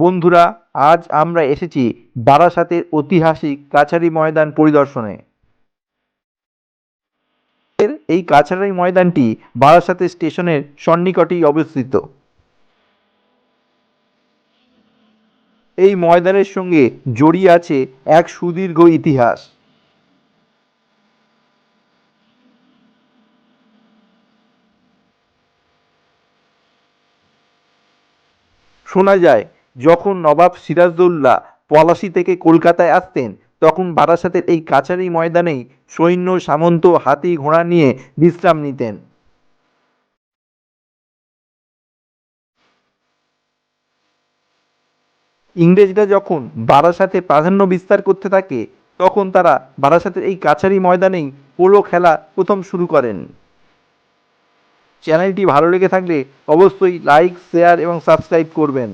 বন্ধুরা, আজ আমরা এসেছি বারাসাতের ঐতিহাসিক কাছারি ময়দান পরিদর্শনে। এই কাছারি ময়দানটি বারাসাতের স্টেশনের সন্নিকটেই অবস্থিত। এই ময়দানের সঙ্গে জড়িয়ে আছে এক সুদীর্ঘ ইতিহাস। শোনা যায় যখন নবাব সিরাজদৌল্লা পলাশি থেকে কলকাতায় আসতেন, তখন বারাসাতের এই কাছারি ময়দানেই সৈন্য, সামন্ত, হাতি ঘোড়া নিয়ে বিশ্রাম নিতেন। ইংরেজরা যখন বারাসাতে প্রাধান্য বিস্তার করতে থাকে, তখন তারা বারাসাতের এই কাছারি ময়দানেই পোলো খেলা প্রথম শুরু করেন। চ্যানেলটি ভালো লেগে থাকলে অবশ্যই লাইক, শেয়ার এবং সাবস্ক্রাইব করবেন।